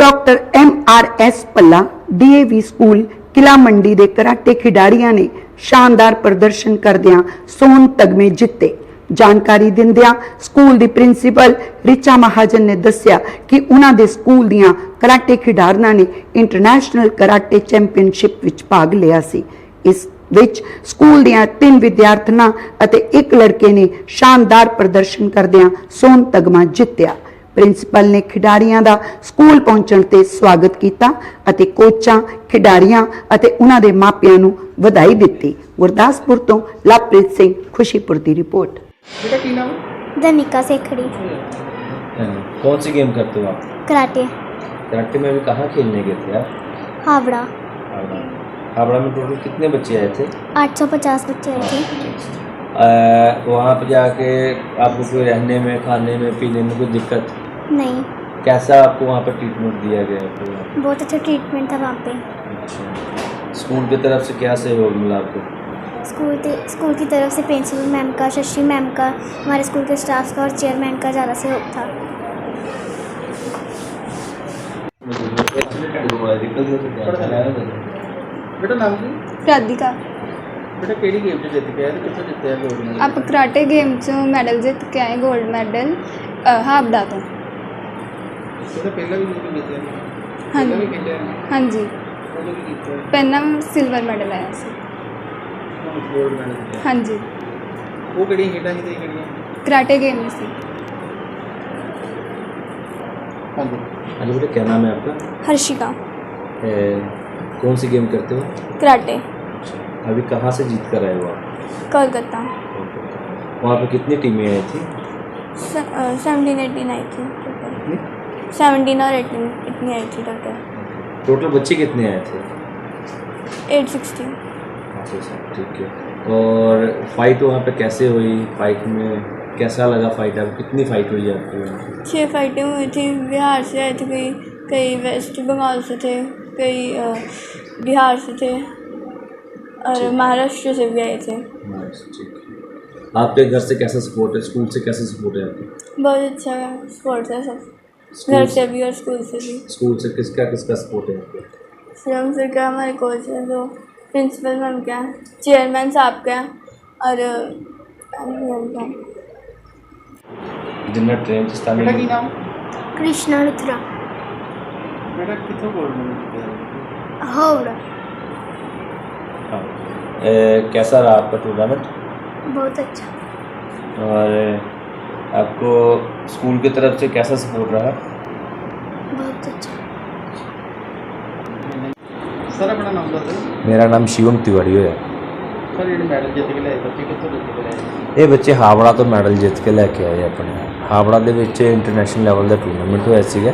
Doctor M R S Palla D A V school, Qila Mandi ਦੇ karate ਖਿਡਾਰੀਆਂ ਨੇ ਸ਼ਾਨਦਾਰ ਪ੍ਰਦਰਸ਼ਨ ਕਰਦਿਆਂ ਸੋਨ ਤਗਮੇ ਜਿੱਤੇ। ਜਾਣਕਾਰੀ ਦਿੰਦਿਆਂ ਸਕੂਲ ਦੀ ਪ੍ਰਿੰਸੀਪਲ ਰਿਚਾ ਮਹਾਜਨ ਨੇ ਦੱਸਿਆ ਕਿ ਉਹਨਾਂ ਦੇ ਸਕੂਲ ਦੀਆਂ ਕਰਾਟੇ ਖਿਡਾਰਨਾਂ ਨੇ ਇੰਟਰਨੈਸ਼ਨਲ ਕਰਾਟੇ ਚੈਂਪੀਅਨਸ਼ਿਪ ਵਿੱਚ ਭਾਗ ਲਿਆ ਸੀ। ਇਸ ਵਿੱਚ ਸਕੂਲ ਦੀਆਂ ਤਿੰਨ ਵਿਦਿਆਰਥਣਾਂ ਅਤੇ ਇੱਕ ਲੜਕੇ ਨੇ ਸ਼ਾਨਦਾਰ ਪ੍ਰਦਰਸ਼ਨ ਕਰਦਿਆਂ ਸੋਨ ਤਗਮਾ ਜਿੱਤਿਆ। ਪ੍ਰਿੰਸੀਪਲ ਨੇ ਖਿਡਾਰੀਆਂ ਦਾ ਸਕੂਲ ਪਹੁੰਚਣ ਤੇ ਸਵਾਗਤ ਕੀਤਾ ਅਤੇ ਕੋਚਾਂ ਖਿਡਾਰੀਆਂ ਅਤੇ ਉਹਨਾਂ ਦੇ ਮਾਪਿਆਂ ਨੂੰ ਵਧਾਈ ਦਿੱਤੀ ਗੁਰਦਾਸਪੁਰ ਤੋਂ ਲਵਪ੍ਰੀਤ ਸਿੰਘ ਖੁਸ਼ੀਪੁਰ ਦੀ ਰਿਪੋਰਟ बेटा की नाम है? धनिका सेखड़ी हाँ, कौन सी गेम करते हो आप कराटे कराटे में अभी कहाँ खेलने गए थे आप हावड़ा हावड़ा हावड़ा में टोटल कितने बच्चे आए थे 850 बच्चे आए थे अ, वहाँ पर जाके आपको कोई रहने में खाने में पीने में कोई दिक्कत नहीं। कैसा आपको वहाँ पर ट्रीटमेंट दिया गया बहुत अच्छा ट्रीटमेंट था वहाँ पे। अच्छा। स्कूल की तरफ़ से क्या सहयोग मिला आपको? स्कूल स्कूल की तरफ़ से प्रिंसिपल मैम का शशि मैम का हमारे स्कूल के स्टाफ का और चेयरमैन का ज़्यादा सहयोग था। बेटा बेटा नाम की गेम गेम ਗੇਮ 'ਚ ਜਿੱਤ ਕੇ ਆਏ ਇਹਦਾ ਪਹਿਲਾਂ ਵੀ ਜਿੱਤ ਕੀਤੇ ਨੇ ਹਾਂਜੀ। ਪਹਿਲਾਂ ਵੀ ਖੇਡਿਆ ਨੇ ਹਾਂਜੀ ਉਦੋਂ ਵੀ ਕੀਤਾ ਪਹਿਲਾਂ ਸਿਲਵਰ ਮੈਡਲ ਆਇਆ ਸੀ ਹੁਣ ਗੋਲਡ ਮੈਡਲ ਜਿੱਤਿਆ ਹਾਂਜੀ ਉਹ ਕਿਹੜੀਆਂ ਖੇਡਾਂ ਸੀ ਤੇ ਇਹ ਕਿਹੜੀਆਂ ਕਰਾਟੇ ਗੇਮ ਸੀ ਹਾਂਜੀ हाँ जी बेटा क्या नाम है आपका ਹਰਸ਼ਿਕਾ ए, कौन सी गेम करते हो ਕਰਾਟੇ अभी कहाँ से जीत कर आए हो आप कोलकाता वहाँ पे कितनी टीमें आई थी सेवनटीन एटीन आई थी टोटल सेवनटीन और एटीन इतनी आई थी टोटल टोटल बच्चे कितने आए थे? एट सिक्सटी अच्छा अच्छा ठीक है। और फाइट वहाँ पे कैसे हुई? फाइट में कैसा लगा फाइट आपको कितनी फाइट हुई आपकी वहाँ पे? छः फाइटें हुई थी। बिहार से आए थे कई कई वेस्ट बंगाल से थे कई अ, बिहार से थे और महाराष्ट्र से भी आए थे। ठीक। है आपके घर से कैसा सपोर्ट है? स्कूल से कैसा सपोर्ट है आपको? बहुत अच्छा स्पोर्ट्स है सब। घर से? भी और स्कूल से भी। स्कूल से किसका किसका सपोर्ट है आपको? श्रम से क्या हमारे कोच हैं जो प्रिंसिपल मैम क्या हैं चेयरमैन साहब क्या हैं और हैं। ट्रेन बेटा की नाम? कृष्णा रुद्रा बेटा कित्थों गोल्ड मैडल जित्तिਆ हावड़ा हाँ। कैसा रहा आपका टूर्नामेंट बहुत अच्छा। और आपको स्कूल की तरफ से कैसा सपोर्ट रहा बहुत अच्छा ਸਰ ਆਪਣਾ ਨਾਮ ਦੱਸੋ ਮੇਰਾ ਨਾਮ ਸ਼ਿਵਮ ਤਿਵਾੜੀ ਹੋਇਆ ਸਰ ਜਿਹੜੇ ਮੈਡਲ ਜਿੱਤ ਕੇ ਲਿਆਏ ਬੱਚੇ ਕਿੱਥੋਂ ਜਿੱਤ ਕੇ ਲਿਆਏ ਇਹ ਬੱਚੇ ਹਾਵੜਾ ਤੋਂ ਮੈਡਲ ਜਿੱਤ ਕੇ ਲੈ ਕੇ ਆਏ ਆਪਣੇ ਹਾਵੜਾ ਦੇ ਵਿੱਚ ਇੰਟਰਨੈਸ਼ਨਲ ਲੈਵਲ ਦਾ ਟੂਰਨਾਮੈਂਟ ਹੋਇਆ ਸੀਗਾ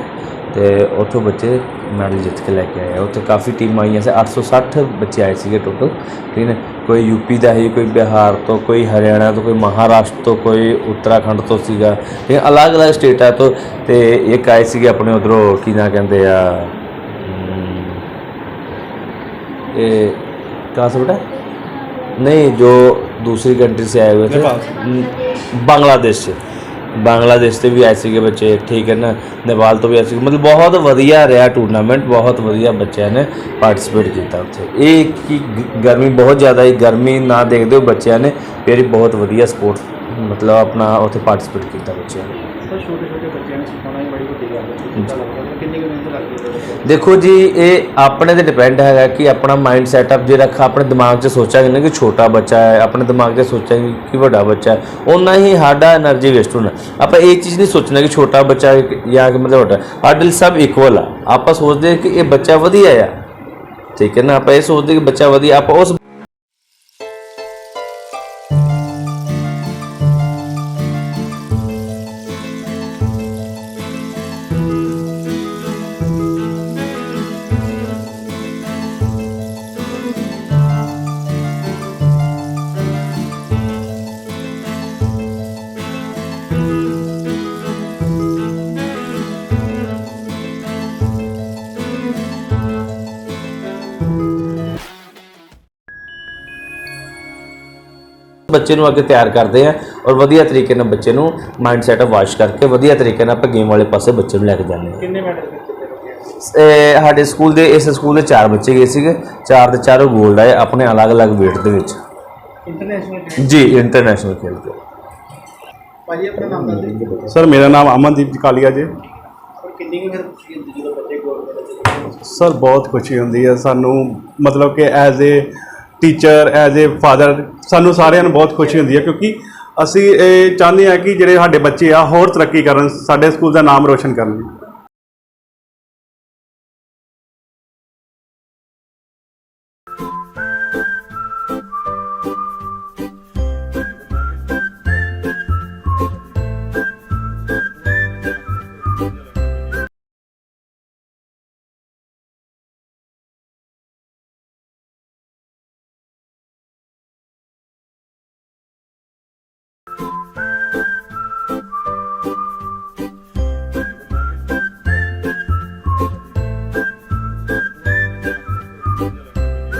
ਤੇ ਉੱਥੋਂ ਬੱਚੇ ਮੈਡਲ ਜਿੱਤ ਕੇ ਲੈ ਕੇ ਆਏ ਉੱਥੇ ਕਾਫੀ ਟੀਮਾਂ ਆਈਆਂ ਸੀ 860 ਬੱਚੇ ਆਏ ਸੀਗੇ ਟੋਟਲ ਠੀਕ ਹੈ ਕੋਈ ਯੂਪੀ ਦਾ ਹੈ ਕੋਈ ਬਿਹਾਰ ਤੋਂ ਕੋਈ ਹਰਿਆਣਾ ਤੋਂ ਕੋਈ ਮਹਾਰਾਸ਼ਟਰ ਤੋਂ ਕੋਈ ਉੱਤਰਾਖੰਡ ਤੋਂ ਸੀਗਾ ਇਹ ਅਲੱਗ-ਅਲੱਗ ਸਟੇਟਾਂ ਤੋਂ ਤੇ ਇੱਕ ਆਏ ਸੀਗੇ ਆਪਣੇ ਉਧਰੋਂ ਕੀ ਨਾ ਕਹਿੰਦੇ ਆ ਹਮ, ये कहाँ से बेटा नहीं जो दूसरी कंट्री से आए हुए थे न- बांग्लादेश से ਬਾਂਗਲਾਦੇਸ਼ ਤੇ ਵੀ ਆਏ ਸੀਗੇ ਬੱਚੇ ਠੀਕ ਹੈ ਨਾ ਨੇਪਾਲ ਤੋਂ ਵੀ ਆਏ ਸੀਗੇ ਮਤਲਬ ਬਹੁਤ ਵਧੀਆ ਰਿਹਾ ਟੂਰਨਾਮੈਂਟ ਬਹੁਤ ਵਧੀਆ ਬੱਚਿਆਂ ਨੇ ਪਾਰਟਿਸਿਪੇਟ ਕੀਤਾ ਉੱਥੇ ਇਹ ਕਿ ਗਰਮੀ ਬਹੁਤ ਜ਼ਿਆਦਾ ਹੈ ਗਰਮੀ ਨਾ ਦੇਖਦੇ ਹੋ ਬੱਚਿਆਂ ਨੇ ਫਿਰ ਬਹੁਤ ਵਧੀਆ ਸਪੋਰਟ ਮਤਲਬ ਆਪਣਾ ਉੱਥੇ ਪਾਰਟਿਸਿਪੇਟ ਕੀਤਾ ਬੱਚਿਆਂ ਨੇ ਛੋਟੇ ਛੋਟੇ ਬੱਚਿਆਂ ਨੂੰ ਸਿਖਾਉਣਾ ਹੀ ਬੜੀ ਵੱਡੀ ਗੱਲ ਹੈ ਦੇਖੋ ਜੀ, ਇਹ ਆਪਣੇ ਤੇ ਡਿਪੈਂਡ ਹੈਗਾ ਕਿ ਆਪਣਾ ਮਾਈਂਡ ਸੈਟਅਪ ਜੇ ਰੱਖਾ ਆਪਣੇ ਦਿਮਾਗ 'ਚ ਸੋਚਾਂਗੇ ਨਾ ਕਿ ਛੋਟਾ ਬੱਚਾ ਹੈ, ਆਪਣੇ ਦਿਮਾਗ 'ਚ ਸੋਚਾਂਗੇ ਕਿ ਵੱਡਾ ਬੱਚਾ ਹੈ। ਉਨਾ ਹੀ ਸਾਡਾ એનર્ਜੀ ਵੇਸਟ ਹੁੰਦਾ। ਆਪਾਂ ਇਹ ਚੀਜ਼ ਨਹੀਂ ਸੋਚਣਾ ਕਿ ਛੋਟਾ ਬੱਚਾ ਹੈ ਜਾਂ ਕਿ ਮਤਲਬ ਵੱਡਾ। ਸਾਡੇ ਸਭ ਇਕੁਅਲ ਆ। ਆਪਾਂ ਸੋਚਦੇ ਕਿ ਇਹ ਬੱਚਾ ਵਧੀਆ ਆ। ਠੀਕ ਹੈ ਨਾ? ਆਪਾਂ ਇਹ ਸੋਚਦੇ ਕਿ ਬੱਚਾ ਵਧੀਆ। ਆਪਾਂ ਉਸ ਬੱਚੇ ਨੂੰ ਅੱਗੇ ਤਿਆਰ ਕਰਦੇ ਆ ਔਰ ਵਧੀਆ ਤਰੀਕੇ ਨਾਲ ਬੱਚੇ ਨੂੰ ਮਾਈਂਡ ਸੈਟਅਪ ਵਾਸ਼ ਕਰਕੇ ਵਧੀਆ ਤਰੀਕੇ ਨਾਲ ਆਪਾਂ ਗੇਮ ਵਾਲੇ ਪਾਸੇ ਬੱਚੇ ਨੂੰ ਲੈ ਕੇ ਜਾਂਦੇ ਹਾਂ। ਕਿੰਨੇ ਮੈਡਲ ਇਹ ਸਾਡੇ ਸਕੂਲ ਦੇ ਇਸ ਸਕੂਲ ਦੇ ਚਾਰ ਬੱਚੇ ਗਏ ਸੀਗੇ। ਚਾਰ ਦੇ ਚਾਰੋਂ 골ਡ ਆਏ ਆਪਣੇ ਅਲੱਗ-ਅਲੱਗ weight ਦੇ ਵਿੱਚ। ਇੰਟਰਨੈਸ਼ਨਲ ਜੀ ਇੰਟਰਨੈਸ਼ਨਲ ਖੇਲ ਕੇ ਭਾਜੀ ਆਪਣਾ ਨਾਮ ਦੱਸ ਦਿਓ। ਸਰ ਮੇਰਾ ਨਾਮ ਅਮਨਦੀਪ ਕਾਲੀਆ ਜੀ। ਔਰ ਕਿੰਨੀ ਕੁ ਫਿਰ ਖੁਸ਼ੀ ਹੁੰਦੀ ਜਦੋਂ ਬੱਚੇ ਗੋਲ ਕਰਦੇ ਸਰ ਬਹੁਤ ਖੁਸ਼ੀ ਹੁੰਦੀ ਹੈ। ਸਾਨੂੰ ਮਤਲਬ ਕਿ as a teacher as a father ਸਾਨੂੰ ਸਾਰਿਆਂ ਨੂੰ ਬਹੁਤ ਖੁਸ਼ੀ ਹੁੰਦੀ ਹੈ ਕਿਉਂਕਿ ਅਸੀਂ ਇਹ ਚਾਹੁੰਦੇ ਹਾਂ ਕਿ ਜਿਹੜੇ ਸਾਡੇ ਬੱਚੇ ਆ ਹੋਰ ਤਰੱਕੀ ਕਰਨ, ਸਾਡੇ ਸਕੂਲ ਦਾ ਨਾਮ ਰੋਸ਼ਨ ਕਰਨ।